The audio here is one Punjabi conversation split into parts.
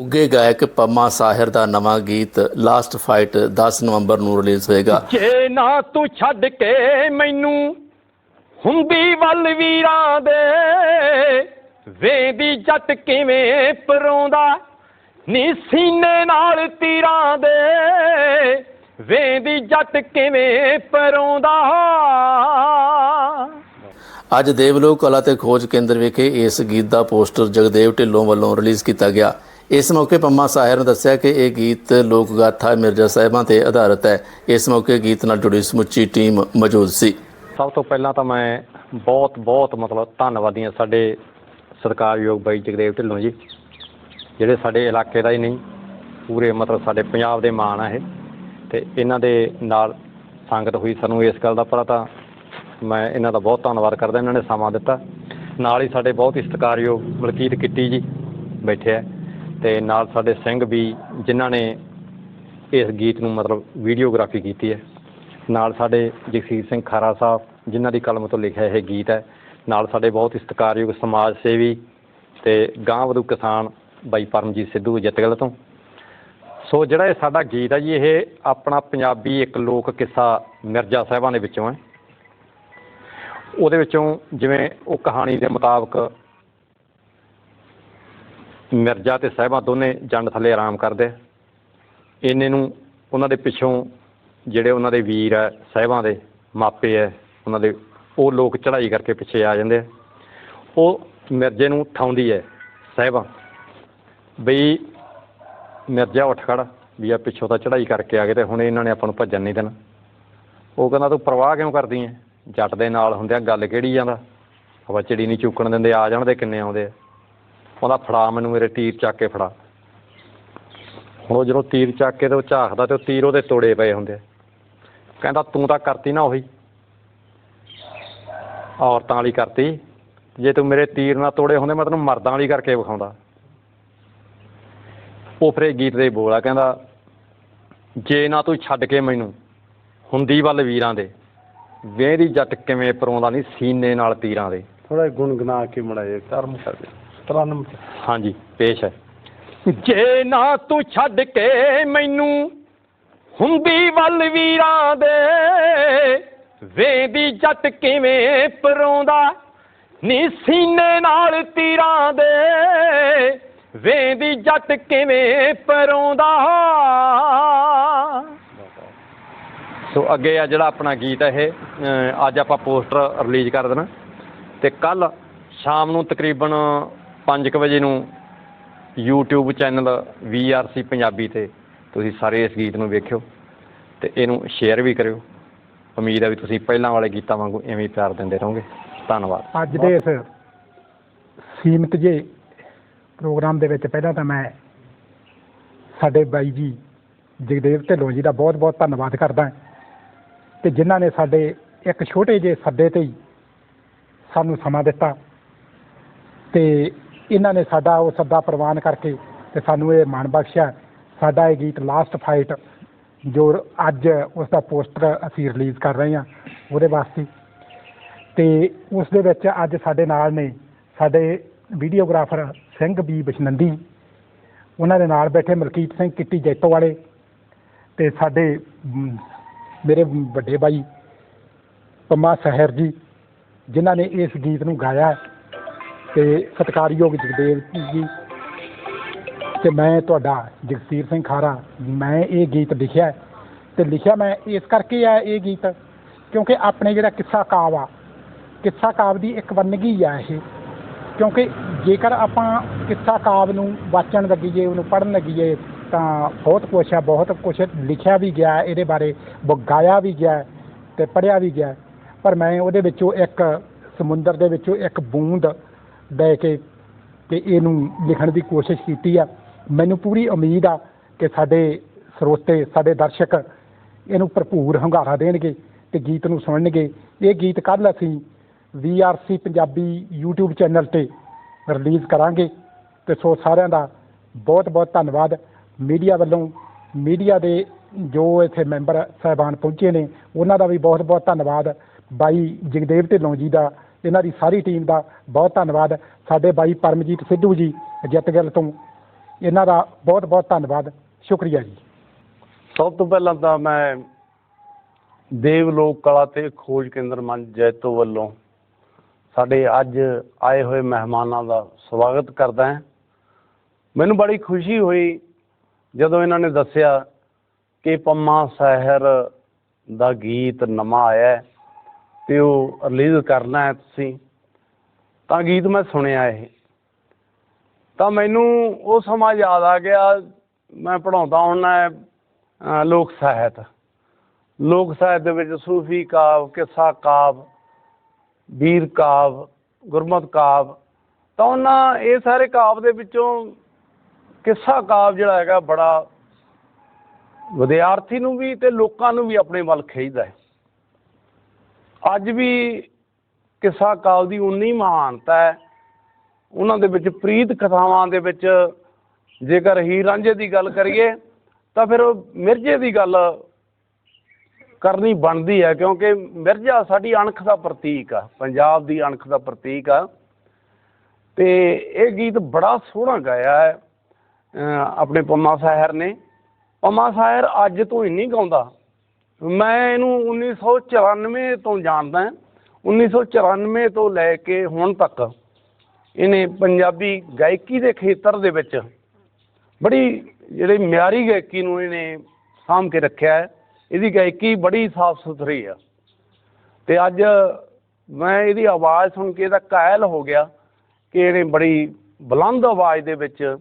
ਉੱਗੇ ਗਾਇਕ ਪੰਮਾ ਸਾਹਿਰ ਦਾ ਨਵਾਂ ਗੀਤ ਲਾਸਟ ਫਾਈਟ 10 ਨਵੰਬਰ ਨੂੰ ਰਿਲੀਜ਼ ਹੋਏਗਾ। ਜੇ ਨਾ ਤੂੰ ਛੱਡ ਕੇ ਮੈਨੂੰ ਹੁੰਦੀ ਵੱਲ ਵੀਰਾਂ ਦੇ ਵੇਂਦੀ ਜੱਟ ਕਿਵੇਂ ਪਰੋਂਦਾ? ਨੀ ਸੀਨੇ ਨਾਲ ਤੀਰਾਂ ਦੇ ਵੇਂਦੀ ਜੱਟ ਕਿਵੇਂ ਪਰੋਂਦਾ? ਅੱਜ ਦੇਵਲੋਕ ਕਲਾ ਤੇ ਖੋਜ ਕੇਂਦਰ ਵਿਖੇ ਇਸ ਗੀਤ ਦਾ ਪੋਸਟਰ ਜਗਦੇਵ ਢਿੱਲੋਂ ਵੱਲੋਂ ਰਿਲੀਜ਼ ਕੀਤਾ ਗਿਆ। ਇਸ ਮੌਕੇ ਪੰਮਾ ਸਾਹਿਰ ਨੇ ਦੱਸਿਆ ਕਿ ਇਹ ਗੀਤ ਲੋਕ ਗਾਥਾ ਮਿਰਜ਼ਾ ਸਾਹਿਬਾਂ ਤੇ ਆਧਾਰਿਤ ਹੈ। ਇਸ ਮੌਕੇ ਗੀਤ ਨਾਲ ਜੁੜੀ ਸਮੁੱਚੀ ਟੀਮ ਮੌਜੂਦ ਸੀ। ਸਭ ਤੋਂ ਪਹਿਲਾਂ ਤਾਂ ਮੈਂ ਬਹੁਤ ਬਹੁਤ ਮਤਲਬ ਧੰਨਵਾਦੀ ਹਾਂ ਸਾਡੇ ਸਤਿਕਾਰਯੋਗ ਬਾਈ ਜਗਦੇਵ ਢਿੱਲੋਂ ਜੀ, ਜਿਹੜੇ ਸਾਡੇ ਇਲਾਕੇ ਦਾ ਹੀ ਨਹੀਂ, ਪੂਰੇ ਮਤਲਬ ਸਾਡੇ ਪੰਜਾਬ ਦੇ ਮਾਣ ਆ ਇਹ ਤੇ ਇਹਨਾਂ ਦੇ ਨਾਲ ਸੰਗਤ ਹੋਈ ਸਾਨੂੰ ਇਸ ਗੱਲ ਦਾ ਪਤਾ ਤਾਂ ਮੈਂ ਇਹਨਾਂ ਦਾ ਬਹੁਤ ਧੰਨਵਾਦ ਕਰਦਾ, ਇਹਨਾਂ ਨੇ ਸਮਾਂ ਦਿੱਤਾ। ਨਾਲ ਹੀ ਸਾਡੇ ਬਹੁਤ ਹੀ ਸਤਿਕਾਰਯੋਗ ਮਲਕੀਤ ਕਿੱਟੀ ਜੀ ਬੈਠੇ ਆ। ਤੇ ਨਾਲ ਸਾਡੇ ਸਿੰਘ ਵੀ ਜਿਨ੍ਹਾਂ ਨੇ ਇਸ ਗੀਤ ਨੂੰ ਮਤਲਬ ਵੀਡੀਓਗ੍ਰਾਫੀ ਕੀਤੀ ਹੈ। ਨਾਲ ਸਾਡੇ ਜਗਸੀਰ ਸਿੰਘ ਖਾਰਾ ਸਾਹਿਬ, ਜਿਨ੍ਹਾਂ ਦੀ ਕਲਮ ਤੋਂ ਲਿਖਿਆ ਇਹ ਗੀਤ ਹੈ। ਨਾਲ ਸਾਡੇ ਬਹੁਤ ਹੀ ਸਤਿਕਾਰਯੋਗ ਸਮਾਜ ਸੇਵੀ ਤੇ ਗਾਂ ਵਧੂ ਕਿਸਾਨ ਬਾਈ ਪਰਮਜੀਤ ਸਿੱਧੂ ਜੱਤਗਲ ਤੋਂ। ਸੋ ਜਿਹੜਾ ਇਹ ਸਾਡਾ ਗੀਤ ਹੈ ਜੀ, ਇਹ ਆਪਣਾ ਪੰਜਾਬੀ ਇੱਕ ਲੋਕ ਕਿੱਸਾ ਮਿਰਜ਼ਾ ਸਾਹਿਬਾਂ ਦੇ ਵਿੱਚੋਂ ਹੈ। ਉਹਦੇ ਵਿੱਚੋਂ ਜਿਵੇਂ ਉਹ ਕਹਾਣੀ ਦੇ ਮੁਤਾਬਕ ਮਿਰਜ਼ਾ ਤੇ ਸਾਹਿਬਾਂ ਦੋਨੇ ਜੰਡ ਥੱਲੇ ਆਰਾਮ ਕਰਦੇ। ਆ। ਇੰਨੇ ਨੂੰ ਉਹਨਾਂ ਦੇ ਪਿੱਛੋਂ ਜਿਹੜੇ ਉਹਨਾਂ ਦੇ ਵੀਰ ਹੈ, ਸਾਹਿਬਾਂ ਦੇ ਮਾਪੇ ਹੈ, ਉਹਨਾਂ ਦੇ ਉਹ ਲੋਕ ਚੜ੍ਹਾਈ ਕਰਕੇ ਪਿੱਛੇ ਆ ਜਾਂਦੇ ਆ। ਉਹ ਮਿਰਜ਼ੇ ਨੂੰ ਠਾਉਂਦੀ ਹੈ ਸਾਹਿਬਾਂ ਬਈ ਮਿਰਜ਼ਾ ਉੱਠ ਖੜ ਵੀ ਆ ਪਿੱਛੋਂ ਤਾਂ ਚੜ੍ਹਾਈ ਕਰਕੇ ਆ ਗਏ ਤੇ ਹੁਣ ਇਹਨਾਂ ਨੇ ਆਪਾਂ ਨੂੰ ਭੱਜਣ ਨਹੀਂ ਦੇਣਾ। ਉਹ ਕਹਿੰਦਾ, ਤੂੰ ਪਰਵਾਹ ਕਿਉਂ ਕਰਦੀ ਐ ਜੱਟ ਦੇ ਨਾਲ ਹੁੰਦਿਆਂ ਗੱਲ ਕਿਹੜੀ ਜਾਂਦਾ ਹਵਾ ਚਿੜੀ ਨਹੀਂ ਚੁੱਕਣ ਦਿੰਦੇ, ਆ ਜਾਣ ਦੇ ਕਿੰਨੇ ਆਉਂਦੇ ਆ? ਉਹਦਾ ਫੜਾ, ਮੈਨੂੰ ਮੇਰੇ ਤੀਰ ਚੱਕ ਕੇ ਫੜਾ। ਹੁਣ ਉਹ ਜਦੋਂ ਤੀਰ ਚੱਕ ਕੇ ਤੇ ਉਹ ਝਾਕਦਾ ਤੇ ਉਹ ਤੀਰ ਉਹਦੇ ਤੋੜੇ ਪਏ ਹੁੰਦੇ ਕਹਿੰਦਾ, ਤੂੰ ਤਾਂ ਕਰਤੀ ਨਾ ਉਹੀ। ਔਰਤਾਂ ਵਾਲੀ ਕਰਤੀ। ਜੇ ਤੂੰ ਮੇਰੇ ਤੀਰ ਨਾਲ ਤੋੜੇ ਹੁੰਦੇ, ਮੈਂ ਤੈਨੂੰ ਮਰਦਾਂ ਵਾਲੀ ਕਰਕੇ ਵਿਖਾਉਂਦਾ। ਉਹ ਫਿਰ ਗੀਤ ਦੇ ਬੋਲ ਆ, ਕਹਿੰਦਾ, ਜੇ ਨਾ ਤੂੰ ਛੱਡ ਕੇ ਮੈਨੂੰ ਹੁੰਦੀ ਵੱਲ ਵੀਰਾਂ ਦੇ ਵੇਹਦੀ ਜੱਟ ਕਿਵੇਂ ਪਰੋਂਦਾ ਨਹੀਂ ਸੀਨੇ ਨਾਲ ਤੀਰਾਂ ਦੇ? ਥੋੜਾ ਗੁੰਗਨਾ ਕੇ ਮੜਾਏ ਕਰਮ ਕਰਦੇ ਤਰਨਮ ਹਾਂਜੀ ਪੇਸ਼ ਹੈ। ਜੇ ਨਾ ਤੂੰ ਛੱਡ ਕੇ ਮੈਨੂੰ ਹੁੰਦੀ ਵੱਲ ਵੀਰਾਂ ਦੇ ਵੇਂਦੀ ਜੱਟ ਕਿਵੇਂ ਪਰੋਂਦਾ? ਨੀ ਸੀਨੇ ਨਾਲ ਤੀਰਾਂ ਦੇ ਵੇਂਦੀ ਜੱਟ ਕਿਵੇਂ ਪਰੋਂਦਾ? ਸੋ ਅੱਗੇ ਆ ਜਿਹੜਾ ਆਪਣਾ ਗੀਤ ਹੈ ਇਹ ਅੱਜ ਆਪਾਂ ਪੋਸਟਰ ਰਿਲੀਜ਼ ਕਰ ਦੇਣਾ। ਤੇ ਕੱਲ ਸ਼ਾਮ ਨੂੰ ਤਕਰੀਬਨ 5:00 ਵਜੇ ਨੂੰ YouTube ਚੈਨਲ VRC ਪੰਜਾਬੀ ਤੇ ਤੁਸੀਂ ਸਾਰੇ ਇਸ ਗੀਤ ਨੂੰ ਵੇਖਿਓ ਤੇ ਇਹਨੂੰ ਸ਼ੇਅਰ ਵੀ ਕਰਿਓ। ਉਮੀਦ ਹੈ ਵੀ ਤੁਸੀਂ ਪਹਿਲਾਂ ਵਾਲੇ ਗੀਤਾਂ ਵਾਂਗੂ ਐਵੇਂ ਹੀ ਪਿਆਰ ਦਿੰਦੇ ਰਹੋਗੇ। ਧੰਨਵਾਦ। ਅੱਜ ਦੇ ਇਸ ਸੀਮਤ ਜੇ ਪ੍ਰੋਗਰਾਮ ਦੇ ਵਿੱਚ ਪਹਿਲਾਂ ਤਾਂ ਮੈਂ ਸਾਡੇ ਬਾਈ ਜੀ ਜਗਦੇਵ ਢਿੱਲੋਂ ਜੀ ਦਾ ਬਹੁਤ ਬਹੁਤ ਧੰਨਵਾਦ ਕਰਦਾ ਤੇ ਜਿਨ੍ਹਾਂ ਨੇ ਸਾਡੇ ਇੱਕ ਛੋਟੇ ਜਿਹੇ ਸੱਦੇ ਤੇ ਹੀ ਸਾਨੂੰ ਸਮਾਂ ਦਿੱਤਾ ਤੇ ਇਹਨਾਂ ਨੇ ਸਾਡਾ ਉਹ ਸੱਦਾ ਪ੍ਰਵਾਨ ਕਰਕੇ ਤੇ ਸਾਨੂੰ ਇਹ ਮਾਣ ਬਖਸ਼ਿਆ। ਸਾਡਾ ਇਹ ਗੀਤ ਲਾਸਟ ਫਾਈਟ ਜੋ ਅੱਜ ਉਸ ਦਾ ਪੋਸਟਰ ਅਸੀਂ ਰਿਲੀਜ਼ ਕਰ ਰਹੇ ਹਾਂ, ਉਹਦੇ ਵਾਸਤੇ। ਤੇ ਉਸ ਦੇ ਵਿੱਚ ਅੱਜ ਸਾਡੇ ਨਾਲ ਨੇ ਸਾਡੇ ਵੀਡੀਓਗ੍ਰਾਫਰ ਸਿੰਘ ਬੀ ਬਸ਼ਨੰਦੀ, ਉਹਨਾਂ ਦੇ ਨਾਲ ਬੈਠੇ ਮਲਕੀਤ ਸਿੰਘ ਕਿੱਟੀ ਜੈਤੋ ਵਾਲੇ ਤੇ ਸਾਡੇ ਮੇਰੇ ਵੱਡੇ ਭਾਈ ਪੰਮਾ ਸਹਿਰ ਜੀ, ਜਿਨ੍ਹਾਂ ਨੇ ਇਸ ਗੀਤ ਨੂੰ ਗਾਇਆ। ਤੇ ਸਤਿਕਾਰਯੋਗ ਜਗਦੇਵ ਜੀ। ਤੇ ਮੈਂ ਤੁਹਾਡਾ ਜਗਸੀਰ ਸਿੰਘ ਖਾਰਾ, ਮੈਂ ਇਹ ਗੀਤ ਲਿਖਿਆ ਹੈ। ਤੇ ਲਿਖਿਆ ਮੈਂ ਇਸ ਕਰਕੇ ਆ ਇਹ ਗੀਤ, ਕਿਉਂਕਿ ਆਪਣੇ ਜਿਹੜਾ ਕਿੱਸਾ ਕਾਵ ਆ, ਕਿੱਸਾ ਕਾਵ ਦੀ ਇੱਕ ਵੰਨਗੀ ਆ ਇਹ। ਕਿਉਂਕਿ ਜੇਕਰ ਆਪਾਂ ਕਿੱਸਾ ਕਾਵ ਨੂੰ ਵਾਚਣ ਲੱਗੀਏ, ਉਹਨੂੰ ਪੜ੍ਹਨ ਲੱਗੀਏ, ਤਾਂ ਬਹੁਤ ਕੁਛ ਆ, ਬਹੁਤ ਕੁਛ ਲਿਖਿਆ ਵੀ ਗਿਆ, ਇਹਦੇ ਬਾਰੇ ਗਾਇਆ ਵੀ ਗਿਆ ਹੈ ਤੇ ਪੜ੍ਹਿਆ ਵੀ ਗਿਆ। ਪਰ ਮੈਂ ਉਹਦੇ ਵਿੱਚੋਂ ਇੱਕ ਸਮੁੰਦਰ ਦੇ ਵਿੱਚੋਂ ਇੱਕ ਬੂੰਦ ਬਹਿ ਕੇ ਤੇ ਇਹਨੂੰ ਲਿਖਣ ਦੀ ਕੋਸ਼ਿਸ਼ ਕੀਤੀ ਆ। ਮੈਨੂੰ ਪੂਰੀ ਉਮੀਦ ਆ ਕਿ ਸਾਡੇ ਸਰੋਤੇ, ਸਾਡੇ ਦਰਸ਼ਕ ਇਹਨੂੰ ਭਰਪੂਰ ਹੰਗਾਰਾ ਦੇਣਗੇ ਤੇ ਗੀਤ ਨੂੰ ਸੁਣਨਗੇ। ਇਹ ਗੀਤ ਕੱਲ ਅਸੀਂ VRC ਪੰਜਾਬੀ YouTube ਚੈਨਲ ਤੇ ਰਿਲੀਜ਼ ਕਰਾਂਗੇ ਤੇ ਸੋ ਸਾਰਿਆਂ ਦਾ ਬਹੁਤ ਬਹੁਤ ਧੰਨਵਾਦ। ਮੀਡੀਆ ਵੱਲੋਂ ਮੀਡੀਆ ਦੇ ਜੋ ਇੱਥੇ ਮੈਂਬਰ ਸਾਹਿਬਾਨ ਪਹੁੰਚੇ ਨੇ, ਉਹਨਾਂ ਦਾ ਵੀ ਬਹੁਤ ਬਹੁਤ ਧੰਨਵਾਦ। ਬਾਈ ਜਗਦੇਵ ਢਿੱਲੋਂ ਜੀ ਦਾ ਇਹਨਾਂ ਦੀ ਸਾਰੀ ਟੀਮ ਦਾ ਬਹੁਤ ਧੰਨਵਾਦ। ਸਾਡੇ ਬਾਈ ਪਰਮਜੀਤ ਸਿੱਧੂ ਜੀ ਜੱਤਗਲ ਤੋਂ। ਇਹਨਾਂ ਦਾ ਬਹੁਤ ਬਹੁਤ ਧੰਨਵਾਦ। ਸ਼ੁਕਰੀਆ ਜੀ। ਸਭ ਤੋਂ ਪਹਿਲਾਂ ਤਾਂ ਮੈਂ ਦੇਵ ਲੋਕ ਕਲਾ ਤੇ ਖੋਜ ਕੇਂਦਰ ਮੰਚ ਜੈਤੋ ਵੱਲੋਂ ਸਾਡੇ ਅੱਜ ਆਏ ਹੋਏ ਮਹਿਮਾਨਾਂ ਦਾ ਸਵਾਗਤ ਕਰਦਾ ਹਾਂ। ਮੈਨੂੰ ਬੜੀ ਖੁਸ਼ੀ ਹੋਈ ਜਦੋਂ ਇਹਨਾਂ ਨੇ ਦੱਸਿਆ ਕਿ ਪੰਮਾ ਸਾਹਿਰ ਦਾ ਗੀਤ ਨਵਾਂ ਆਇਆ ਹੈ। ਤੇ ਉਹ ਰਿਲੀਜ਼ ਕਰਨਾ ਹੈ ਤੁਸੀਂ, ਤਾਂ ਗੀਤ ਮੈਂ ਸੁਣਿਆ ਇਹ। ਤਾਂ ਮੈਨੂੰ ਉਹ ਸਮਾਂ ਯਾਦ ਆ ਗਿਆ, ਮੈਂ ਪੜਾਉਂਦਾ ਹੁੰਦਾ ਅਹ ਲੋਕ ਸਾਹਿਤ। ਲੋਕ ਸਾਹਿਤ ਦੇ ਵਿੱਚ ਸੂਫੀ ਕਾਵ, ਕਿੱਸਾ ਕਾਵ, ਵੀਰ ਕਾਵ, ਗੁਰਮਤ ਕਾਵ। ਤਾਂ ਉਹਨਾਂ ਇਹ ਸਾਰੇ ਕਾਵ ਦੇ ਵਿੱਚੋਂ ਕਿੱਸਾ ਕਾਵ ਜਿਹੜਾ ਹੈਗਾ ਬੜਾ ਵਿਦਿਆਰਥੀ ਨੂੰ ਵੀ ਤੇ ਲੋਕਾਂ ਨੂੰ ਵੀ ਆਪਣੇ ਵੱਲ ਖਿੱਚਦਾ ਹੈ। ਅੱਜ ਵੀ ਕਿੱਸਾ ਕਾਲ ਦੀ ਉਨੀ ਮਹਾਨਤਾ ਹੈ। ਉਹਨਾਂ ਦੇ ਵਿੱਚ ਪ੍ਰੀਤ ਕਥਾਵਾਂ ਦੇ ਵਿੱਚ ਜੇਕਰ ਹੀਰ ਰਾਂਝੇ ਦੀ ਗੱਲ ਕਰੀਏ, ਤਾਂ ਫਿਰ ਮਿਰਜ਼ੇ ਦੀ ਗੱਲ ਕਰਨੀ ਬਣਦੀ ਹੈ, ਕਿਉਂਕਿ ਮਿਰਜ਼ਾ ਸਾਡੀ ਅਣਖ ਦਾ ਪ੍ਰਤੀਕ ਆ, ਪੰਜਾਬ ਦੀ ਅਣਖ ਦਾ ਪ੍ਰਤੀਕ ਆ। ਤੇ ਇਹ ਗੀਤ ਬੜਾ ਸੋਹਣਾ ਗਾਇਆ ਹੈ ਆਪਣੇ ਪੰਮਾ ਸਾਹਿਰ ਨੇ। ਪੰਮਾ ਸਾਹਿਰ ਅੱਜ ਤੋਂ ਹੀ ਨਹੀਂ ਗਾਉਂਦਾ। ਮੈਂ ਇਹਨੂੰ 1994 ਤੋਂ ਜਾਣਦਾ 1994 ਤੋਂ ਲੈ ਕੇ ਹੁਣ ਤੱਕ ਇਹਨੇ ਪੰਜਾਬੀ ਗਾਇਕੀ ਦੇ ਖੇਤਰ ਦੇ ਵਿੱਚ ਬੜੀ ਜਿਹੜੀ ਮਿਆਰੀ ਗਾਇਕੀ ਨੂੰ ਇਹਨੇ ਸਾਂਭ ਕੇ ਰੱਖਿਆ ਹੈ। ਇਹਦੀ ਗਾਇਕੀ ਬੜੀ ਸਾਫ਼ ਸੁਥਰੀ ਆ। ਤੇ ਅੱਜ ਮੈਂ ਇਹਦੀ ਆਵਾਜ਼ ਸੁਣ ਕੇ ਇਹਦਾ ਕਾਇਲ ਹੋ ਗਿਆ ਕਿ ਇਹਨੇ ਬੜੀ ਬੁਲੰਦ ਆਵਾਜ਼ ਦੇ ਵਿੱਚ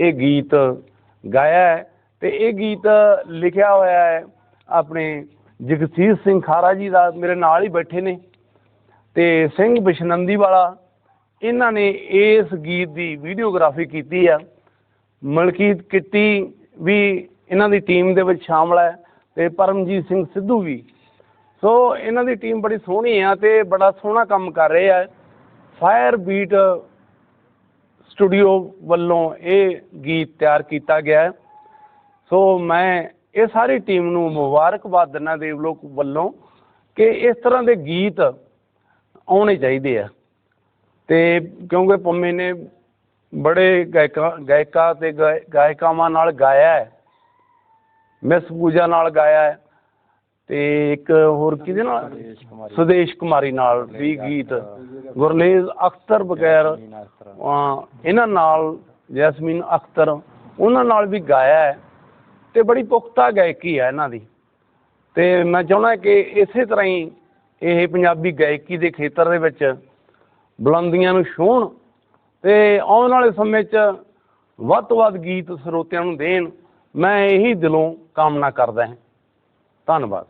ਇਹ ਗੀਤ ਗਾਇਆ ਹੈ। ਤੇ ਇਹ ਗੀਤ ਲਿਖਿਆ ਹੋਇਆ ਹੈ ਆਪਣੇ ਜਗਸੀਰ ਸਿੰਘ ਖਾਰਾ ਜੀ ਦਾ ਮੇਰੇ ਨਾਲ ਹੀ ਬੈਠੇ ਨੇ ਤੇ ਸਿੰਘ ਬਿਸ਼ਨੰਦੀ ਵਾਲਾ, ਇਹਨਾਂ ਨੇ ਇਸ ਗੀਤ ਦੀ ਵੀਡੀਓਗ੍ਰਾਫੀ ਕੀਤੀ ਆ। ਮਲਕੀਤ ਕਿੱਟੀ ਵੀ ਇਹਨਾਂ ਦੀ ਟੀਮ ਦੇ ਵਿੱਚ ਸ਼ਾਮਲ ਹੈ ਤੇ ਪਰਮਜੀਤ ਸਿੰਘ ਸਿੱਧੂ ਵੀ। ਸੋ ਇਹਨਾਂ ਦੀ ਟੀਮ ਬੜੀ ਸੋਹਣੀ ਆ ਤੇ ਬੜਾ ਸੋਹਣਾ ਕੰਮ ਕਰ ਰਹੇ ਆ। ਫਾਇਰ ਬੀਟ ਸਟੂਡੀਓ ਵੱਲੋਂ ਇਹ ਗੀਤ ਤਿਆਰ ਕੀਤਾ ਗਿਆ। ਸੋ ਮੈਂ ਇਹ ਸਾਰੀ ਟੀਮ ਨੂੰ ਮੁਬਾਰਕਬਾਦ ਦਿੰਦਾ ਦੇਵਲੋਕ ਵੱਲੋਂ ਕਿ ਇਸ ਤਰ੍ਹਾਂ ਦੇ ਗੀਤ ਆਉਣੇ ਚਾਹੀਦੇ ਆ। ਤੇ ਕਿਉਂਕਿ ਪੰਮੇ ਨੇ ਬੜੇ ਗਾਇਕਾਂ ਗਾਇਕਾਂ ਤੇ ਗਾਇ- ਗਾਇਕਾਵਾਂ ਨਾਲ ਗਾਇਆ ਹੈ। ਮਿਸ ਪੂਜਾ ਨਾਲ ਗਾਇਆ ਹੈ। ਤੇ ਇੱਕ ਹੋਰ ਕਿਹਦੇ ਨਾਲ? ਸੁਦੇਸ਼ ਕੁਮਾਰੀ ਨਾਲ ਵੀ ਗੀਤ। ਗੁਰਲੇਜ਼ ਅਖਤਰ ਬਗੈਰ ਇਹਨਾਂ ਨਾਲ ਜੈਸਮੀਨ ਅਖਤਰ ਉਹਨਾਂ ਨਾਲ ਵੀ ਗਾਇਆ ਹੈ। ਤੇ ਬੜੀ ਪੁਖਤਾ ਗਾਇਕੀ ਆ ਇਹਨਾਂ ਦੀ। ਤੇ ਮੈਂ ਚਾਹੁੰਦਾ ਕਿ ਇਸੇ ਤਰ੍ਹਾਂ ਹੀ ਇਹ ਪੰਜਾਬੀ ਗਾਇਕੀ ਦੇ ਖੇਤਰ ਦੇ ਵਿੱਚ ਬੁਲੰਦੀਆਂ ਨੂੰ ਛੂਹਣ ਤੇ ਆਉਣ ਵਾਲੇ ਸਮੇਂ 'ਚ ਵੱਧ ਤੋਂ ਵੱਧ ਗੀਤ ਸਰੋਤਿਆਂ ਨੂੰ ਦੇਣ, ਮੈਂ ਇਹੀ ਦਿਲੋਂ ਕਾਮਨਾ ਕਰਦਾ ਹਾਂ। ਧੰਨਵਾਦ।